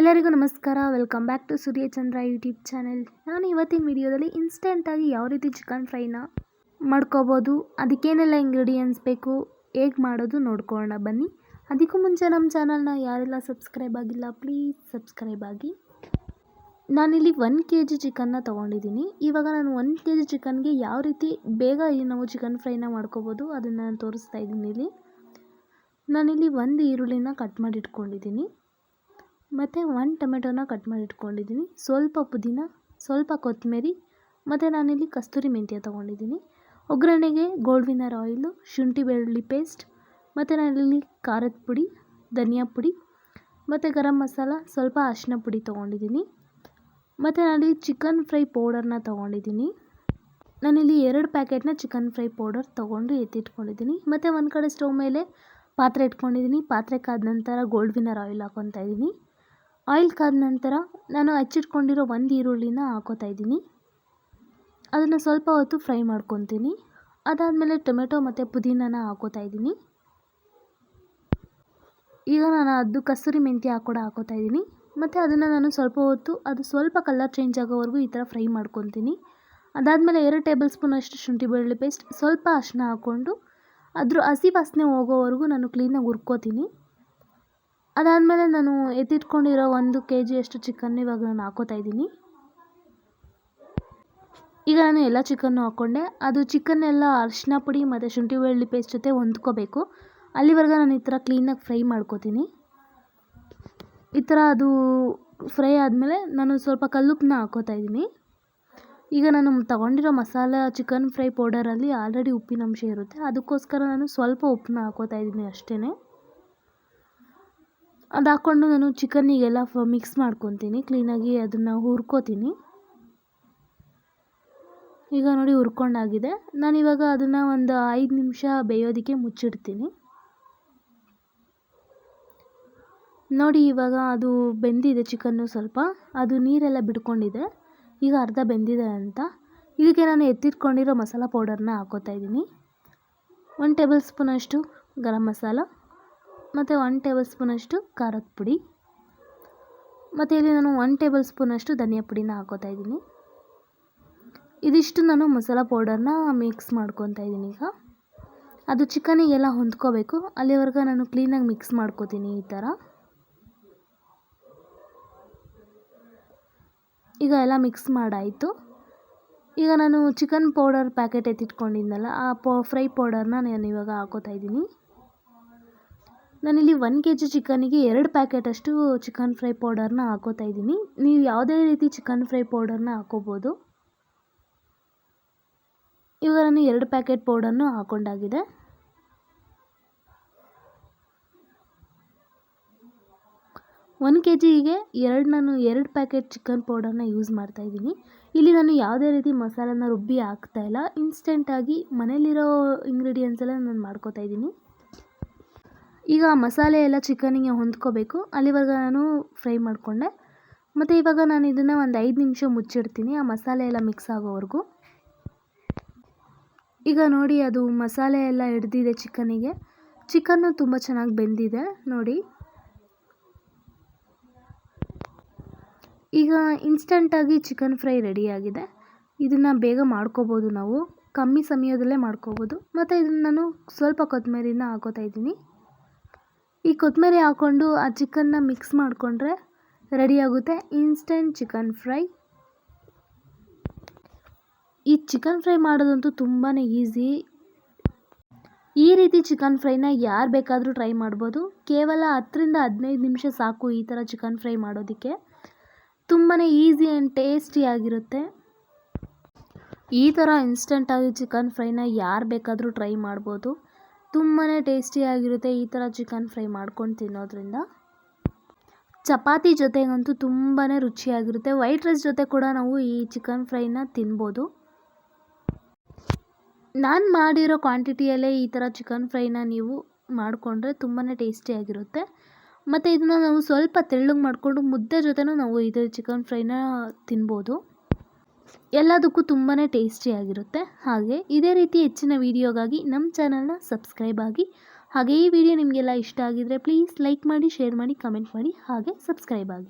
ಎಲ್ಲರಿಗೂ ನಮಸ್ಕಾರ. Welcome back to Suryachandra YouTube channel ನಾನು ಇವತ್ತಿನ ವಿಡಿಯೋದಲ್ಲಿ ಇನ್ಸ್ಟೆಂಟಾಗಿ ಯಾವ ರೀತಿ ಚಿಕನ್ ಫ್ರೈನ ಮಾಡ್ಕೋಬೋದು, ಅದಕ್ಕೇನೆಲ್ಲ ಇಂಗ್ರೀಡಿಯೆಂಟ್ಸ್ ಬೇಕು, ಹೇಗೆ ಮಾಡೋದು ನೋಡ್ಕೊಳ್ಳೋಣ ಬನ್ನಿ. ಅದಕ್ಕೂ ಮುಂಚೆ ನಮ್ಮ ಚಾನಲ್ನ ಯಾರೆಲ್ಲ ಸಬ್ಸ್ಕ್ರೈಬ್ ಆಗಿಲ್ಲ ಪ್ಲೀಸ್ ಸಬ್ಸ್ಕ್ರೈಬ್ ಆಗಿ. ನಾನಿಲ್ಲಿ ಒನ್ ಕೆ ಜಿ ಚಿಕನ್ನ ತೊಗೊಂಡಿದ್ದೀನಿ. ಇವಾಗ ನಾನು ಒನ್ ಕೆ ಜಿ ಚಿಕನ್ಗೆ ಯಾವ ರೀತಿ ಬೇಗ ನಾವು ಚಿಕನ್ ಫ್ರೈನ ಮಾಡ್ಕೋಬೋದು ಅದನ್ನು ನಾನು ತೋರಿಸ್ತಾ ಇದ್ದೀನಿ ಇಲ್ಲಿ. ನಾನಿಲ್ಲಿ ಒಂದು ಈರುಳ್ಳಿನ ಕಟ್ ಮಾಡಿ ಇಟ್ಕೊಂಡಿದ್ದೀನಿ ಮತ್ತು ಒನ್ ಟೊಮೆಟೊನ ಕಟ್ ಮಾಡಿ ಇಟ್ಕೊಂಡಿದ್ದೀನಿ. ಸ್ವಲ್ಪ ಪುದೀನ, ಸ್ವಲ್ಪ ಕೊತ್ತಂಬರಿ, ಮತ್ತು ನಾನಿಲ್ಲಿ ಕಸ್ತೂರಿ ಮೆಂತ್ಯ ತೊಗೊಂಡಿದ್ದೀನಿ. ಒಗ್ಗರಣೆಗೆ ಗೋಲ್ಡ್ ವಿನರ್ ಆಯಿಲು ಶುಂಠಿ ಬೆಳ್ಳುಳ್ಳಿ ಪೇಸ್ಟ್ ಮತ್ತು ನಾನಿಲ್ಲಿ ಖಾರದ ಪುಡಿ, ಧನಿಯಾ ಪುಡಿ, ಮತ್ತು ಗರಂ ಮಸಾಲ, ಸ್ವಲ್ಪ ಅರಿಶಿನ ಪುಡಿ ತೊಗೊಂಡಿದ್ದೀನಿ. ಮತ್ತು ನಾನಿಲ್ಲಿ ಚಿಕನ್ ಫ್ರೈ ಪೌಡರ್ನ ತೊಗೊಂಡಿದ್ದೀನಿ. ನಾನಿಲ್ಲಿ ಎರಡು ಪ್ಯಾಕೆಟ್ನ ಚಿಕನ್ ಫ್ರೈ ಪೌಡರ್ ತೊಗೊಂಡು ಎತ್ತಿಟ್ಕೊಂಡಿದ್ದೀನಿ. ಮತ್ತು ಒಂದು ಕಡೆ ಸ್ಟವ್ ಮೇಲೆ ಪಾತ್ರೆ ಇಟ್ಕೊಂಡಿದ್ದೀನಿ. ಪಾತ್ರೆ ಕಾದ ನಂತರ ಗೋಲ್ಡ್ ವಿನ್ನರ್ ಆಯಿಲ್ ಹಾಕೊತಾ ಇದ್ದೀನಿ. ಆಯಿಲ್ ಕಾದ ನಂತರ ನಾನು ಹಚ್ಚಿಟ್ಕೊಂಡಿರೋ ಒಂದು ಈರುಳ್ಳಿನ ಹಾಕೋತಾ ಇದ್ದೀನಿ. ಅದನ್ನು ಸ್ವಲ್ಪ ಹೊತ್ತು ಫ್ರೈ ಮಾಡ್ಕೊತೀನಿ. ಅದಾದಮೇಲೆ ಟೊಮೆಟೊ ಮತ್ತು ಪುದೀನಾನ ಹಾಕೋತಾ ಇದ್ದೀನಿ. ಈಗ ನಾನು ಅದು ಕಸೂರಿ ಮೆಂತ್ಯ ಕೂಡ ಹಾಕೋತಾ ಇದ್ದೀನಿ. ಮತ್ತು ಅದನ್ನು ನಾನು ಸ್ವಲ್ಪ ಹೊತ್ತು, ಅದು ಸ್ವಲ್ಪ ಕಲರ್ ಚೇಂಜ್ ಆಗೋವರೆಗೂ ಈ ಥರ ಫ್ರೈ ಮಾಡ್ಕೊತೀನಿ. ಅದಾದಮೇಲೆ ಎರಡು ಟೇಬಲ್ ಸ್ಪೂನ್ ಅಷ್ಟು ಶುಂಠಿ ಬೆಳ್ಳುಳ್ಳಿ ಪೇಸ್ಟ್, ಸ್ವಲ್ಪ ಅರಿಶಿನ ಹಾಕ್ಕೊಂಡು ಅದ್ರ ಹಸಿ ವಾಸನೆ ಹೋಗೋವರೆಗೂ ನಾನು ಕ್ಲೀನಾಗಿ ಹುರ್ಕೋತೀನಿ. ಅದಾದಮೇಲೆ ನಾನು ಎತ್ತಿಟ್ಕೊಂಡಿರೋ ಒಂದು ಕೆ ಜಿಯಷ್ಟು ಚಿಕನ್ ಇವಾಗ ನಾನು ಹಾಕೋತಾ ಇದ್ದೀನಿ. ಈಗ ನಾನು ಎಲ್ಲ ಚಿಕನ್ನು ಹಾಕ್ಕೊಂಡೆ. ಅದು ಚಿಕನ್ ಎಲ್ಲ ಅರಿಶಿನ ಪುಡಿ ಮತ್ತು ಶುಂಠಿ ಬೆಳ್ಳುಳ್ಳಿ ಪೇಸ್ಟ್ ಜೊತೆ ಹೊಂದ್ಕೋಬೇಕು. ಅಲ್ಲಿವರೆಗೂ ನಾನು ಈ ಥರ ಕ್ಲೀನಾಗಿ ಫ್ರೈ ಮಾಡ್ಕೋತೀನಿ. ಈ ಥರ ಅದು ಫ್ರೈ ಆದಮೇಲೆ ನಾನು ಸ್ವಲ್ಪ ಕಲ್ಲುಪ್ಪನ್ನ ಹಾಕೋತಾ ಇದ್ದೀನಿ. ಈಗ ನಾನು ತಗೊಂಡಿರೋ ಮಸಾಲ ಚಿಕನ್ ಫ್ರೈ ಪೌಡರಲ್ಲಿ ಆಲ್ರೆಡಿ ಉಪ್ಪಿನಂಶ ಇರುತ್ತೆ. ಅದಕ್ಕೋಸ್ಕರ ನಾನು ಸ್ವಲ್ಪ ಉಪ್ಪನ್ನ ಹಾಕೋತಾ ಇದ್ದೀನಿ ಅಷ್ಟೇ ಅದು ಹಾಕ್ಕೊಂಡು ನಾನು ಚಿಕನ್ನಿಗೆಲ್ಲ ಫ ಮಿಕ್ಸ್ ಮಾಡ್ಕೊತೀನಿ. ಕ್ಲೀನಾಗಿ ಅದನ್ನು ಹುರ್ಕೋತೀನಿ. ಈಗ ನೋಡಿ ಹುರ್ಕೊಂಡಾಗಿದೆ. ನಾನಿವಾಗ ಅದನ್ನು ಒಂದು ಐದು ನಿಮಿಷ ಬೇಯೋದಕ್ಕೆ ಮುಚ್ಚಿಡ್ತೀನಿ. ನೋಡಿ ಇವಾಗ ಅದು ಬೆಂದಿದೆ ಚಿಕನ್ನು ಸ್ವಲ್ಪ. ಅದು ನೀರೆಲ್ಲ ಬಿಡ್ಕೊಂಡಿದೆ ಈಗ ಅರ್ಧ ಬೆಂದಿದೆ ಅಂತ. ಇದಕ್ಕೆ ನಾನು ಎತ್ತಿಟ್ಕೊಂಡಿರೋ ಮಸಾಲ ಪೌಡರ್ನ ಹಾಕೋತಾ ಇದ್ದೀನಿ. ಒನ್ ಟೇಬಲ್ ಸ್ಪೂನಷ್ಟು ಗರಂ ಮಸಾಲ. ಮತ್ತು ಒನ್ ಟೇಬಲ್ ಸ್ಪೂನಷ್ಟು ಖಾರದ ಪುಡಿ. ಮತ್ತು ಇಲ್ಲಿ ನಾನು ಒನ್ ಟೇಬಲ್ ಸ್ಪೂನಷ್ಟು ಧನಿಯಾ ಪುಡಿನ ಹಾಕೋತಾ ಇದ್ದೀನಿ. ಇದಿಷ್ಟು ನಾನು ಮಸಾಲ ಪೌಡರ್ನ ಮಿಕ್ಸ್ ಮಾಡ್ಕೊತಾ ಇದ್ದೀನಿ ಈಗ. ಅದು ಚಿಕನಿಗೆಲ್ಲ ಹೊಂದ್ಕೋಬೇಕು. ಅಲ್ಲಿವರೆಗೆ ನಾನು ಕ್ಲೀನಾಗಿ ಮಿಕ್ಸ್ ಮಾಡ್ಕೋತೀನಿ ಈ ಥರ ಈಗ ಎಲ್ಲ ಮಿಕ್ಸ್ ಮಾಡಾಯಿತು. ಈಗ ನಾನು ಚಿಕನ್ ಪೌಡರ್ ಪ್ಯಾಕೆಟ್ ಎತ್ತಿಟ್ಕೊಂಡಿದ್ನಲ್ಲ, ಆ ಪೌ ಫ್ರೈ ಪೌಡರ್ನ ನಾನು ಇವಾಗ ಹಾಕೋತಾ ಇದ್ದೀನಿ. ನಾನಿಲ್ಲಿ ಒನ್ ಕೆ ಜಿ ಚಿಕನಿಗೆ ಎರಡು ಪ್ಯಾಕೆಟಷ್ಟು ಚಿಕನ್ ಫ್ರೈ ಪೌಡರ್ನ ಹಾಕೋತಾ ಇದ್ದೀನಿ. ನೀವು ಯಾವುದೇ ರೀತಿ ಚಿಕನ್ ಫ್ರೈ ಪೌಡರ್ನ ಹಾಕೋಬೋದು. ಇವಾಗ ನಾನು ಎರಡು ಪ್ಯಾಕೆಟ್ ಪೌಡರ್ನು ಹಾಕೊಂಡಾಗಿದೆ. ಒನ್ ಕೆ ಜಿಗೆ ಎರಡು ನಾನು ಎರಡು ಪ್ಯಾಕೆಟ್ ಚಿಕನ್ ಪೌಡರ್ನ ಯೂಸ್ ಮಾಡ್ತಾ ಇದ್ದೀನಿ. ಇಲ್ಲಿ ನಾನು ಯಾವುದೇ ರೀತಿ ಮಸಾಲನ ರುಬ್ಬಿ ಹಾಕ್ತಾ ಇಲ್ಲ. ಇನ್ಸ್ಟೆಂಟಾಗಿ ಮನೇಲಿರೋ ಇಂಗ್ರೀಡಿಯೆಂಟ್ಸ್ ಎಲ್ಲ ನಾನು ಮಾಡ್ಕೋತಾ ಇದ್ದೀನಿ. ಈಗ ಮಸಾಲೆ ಎಲ್ಲ ಚಿಕನಿಗೆ ಹೊಂದ್ಕೋಬೇಕು. ಅಲ್ಲಿವಾಗ ನಾನು ಫ್ರೈ ಮಾಡಿಕೊಂಡೆ. ಮತ್ತು ಇವಾಗ ನಾನು ಇದನ್ನು ಒಂದು ಐದು ನಿಮಿಷ ಮುಚ್ಚಿಡ್ತೀನಿ. ಆ ಮಸಾಲೆ ಎಲ್ಲ ಮಿಕ್ಸ್ ಆಗೋವರೆಗೂ. ಈಗ ನೋಡಿ ಅದು ಮಸಾಲೆ ಎಲ್ಲ ಹಿಡ್ದಿದೆ ಚಿಕನಿಗೆ. ಚಿಕನ್ನು ತುಂಬ ಚೆನ್ನಾಗಿ ಬೆಂದಿದೆ ನೋಡಿ. ಈಗ ಇನ್ಸ್ಟಂಟಾಗಿ ಚಿಕನ್ ಫ್ರೈ ರೆಡಿಯಾಗಿದೆ ಇದನ್ನು ಬೇಗ ಮಾಡ್ಕೋಬೋದು ನಾವು. ಕಮ್ಮಿ ಸಮಯದಲ್ಲೇ ಮಾಡ್ಕೋಬೋದು. ಮತ್ತು ಇದನ್ನು ನಾನು ಸ್ವಲ್ಪ ಕೊತ್ತಂಬರಿನ ಹಾಕೋತಾ ಇದ್ದೀನಿ. ಈ ಕೊತ್ತಂಬರಿ ಹಾಕ್ಕೊಂಡು ಆ ಚಿಕನ್ನ ಮಿಕ್ಸ್ ಮಾಡಿಕೊಂಡ್ರೆ ರೆಡಿಯಾಗುತ್ತೆ ಇನ್ಸ್ಟೆಂಟ್ ಚಿಕನ್ ಫ್ರೈ ಈ ಚಿಕನ್ ಫ್ರೈ ಮಾಡೋದಂತೂ ತುಂಬಾ ಈಸಿ ಈ ರೀತಿ ಚಿಕನ್ ಫ್ರೈನ ಯಾರು ಬೇಕಾದರೂ ಟ್ರೈ ಮಾಡ್ಬೋದು. ಕೇವಲ ಹತ್ತರಿಂದ ಹದಿನೈದು ನಿಮಿಷ ಸಾಕು ಈ ಥರ ಚಿಕನ್ ಫ್ರೈ ಮಾಡೋದಕ್ಕೆ. ತುಂಬಾ ಈಸಿ ಆ್ಯಂಡ್ ಟೇಸ್ಟಿಯಾಗಿರುತ್ತೆ ಈ ಥರ ಇನ್ಸ್ಟೆಂಟಾಗಿ ಚಿಕನ್ ಫ್ರೈನ ಯಾರು ಬೇಕಾದರೂ ಟ್ರೈ ಮಾಡ್ಬೋದು. ತುಂಬಾ ಟೇಸ್ಟಿಯಾಗಿರುತ್ತೆ ಈ ಥರ ಚಿಕನ್ ಫ್ರೈ ಮಾಡ್ಕೊಂಡು ತಿನ್ನೋದ್ರಿಂದ. ಚಪಾತಿ ಜೊತೆಗಂತೂ ತುಂಬಾ ರುಚಿಯಾಗಿರುತ್ತೆ. ವೈಟ್ ರೈಸ್ ಜೊತೆ ಕೂಡ ನಾವು ಈ ಚಿಕನ್ ಫ್ರೈನ ತಿನ್ಬೋದು. ನಾನು ಮಾಡಿರೋ ಕ್ವಾಂಟಿಟಿಯಲ್ಲೇ ಈ ಥರ ಚಿಕನ್ ಫ್ರೈನ ನೀವು ಮಾಡಿಕೊಂಡ್ರೆ ತುಂಬಾ ಟೇಸ್ಟಿಯಾಗಿರುತ್ತೆ ಮತ್ತು ಇದನ್ನು ನಾವು ಸ್ವಲ್ಪ ತೆಳ್ಳಗೆ ಮಾಡಿಕೊಂಡು ಮುದ್ದೆ ಜೊತೆನೂ ನಾವು ಇದು ಚಿಕನ್ ಫ್ರೈನ ತಿನ್ಬೋದು. ಎಲ್ಲದಕ್ಕೂ ತುಂಬಾ ಟೇಸ್ಟಿಯಾಗಿರುತ್ತೆ ಹಾಗೆ ಇದೇ ರೀತಿ ಹೆಚ್ಚಿನ ವೀಡಿಯೋಗಾಗಿ ನಮ್ಮ ಚಾನಲ್ನ ಸಬ್ಸ್ಕ್ರೈಬ್ ಆಗಿ, ಹಾಗೆ ಈ ವಿಡಿಯೋ ನಿಮಗೆಲ್ಲ ಇಷ್ಟ ಆಗಿದ್ರೆ ಪ್ಲೀಸ್ ಲೈಕ್ ಮಾಡಿ, ಶೇರ್ ಮಾಡಿ, ಕಮೆಂಟ್ ಮಾಡಿ, ಹಾಗೆ ಸಬ್ಸ್ಕ್ರೈಬ್ ಆಗಿ.